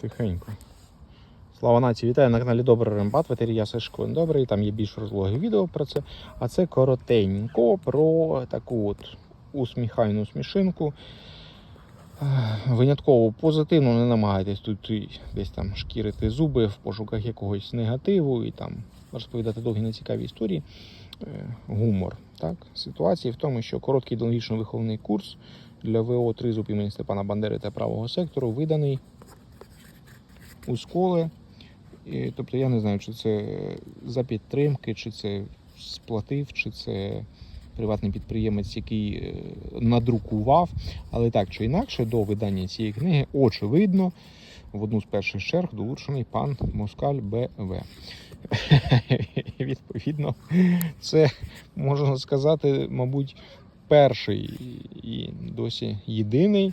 Тихенько. Слава нації, вітаю на каналі Добрий Рембат, ветерія Сашко Добрий. Там є більш розлоги відео про це. А це коротенько про таку от усміхайну смішинку. Винятково позитивно не намагайтесь тут десь там шкірити зуби в пошуках якогось негативу і там розповідати довгі нецікаві історії. Гумор. Так? Ситуація в тому, що короткий ідеологічно виховний курс для ВО Тризуб імені Степана Бандери та правого сектору виданий у школи. І, тобто я не знаю, чи це за підтримки, чи це сплатив, чи це приватний підприємець, який е, надрукував. Але так чи інакше, до видання цієї книги очевидно в одну з перших черг долучений пан Москаль БВ. Відповідно, це можна сказати, мабуть, перший і досі єдиний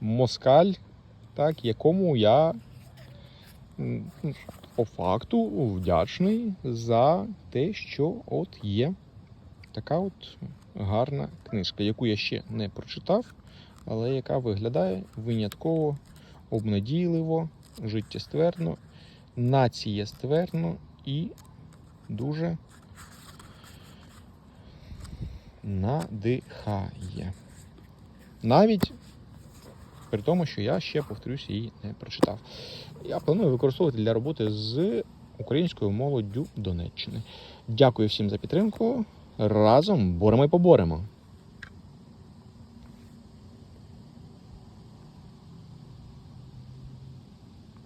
москаль, так, якому я по факту вдячний за те, що от є така от гарна книжка, яку я ще не прочитав, але яка виглядає винятково обнадійливо, життєстверно, націєстверно і дуже надихає. Навіть при тому, що я ще, повторюсь, її не прочитав. Я планую використовувати для роботи з українською молоддю Донеччини. Дякую всім за підтримку. Разом боремо і поборемо.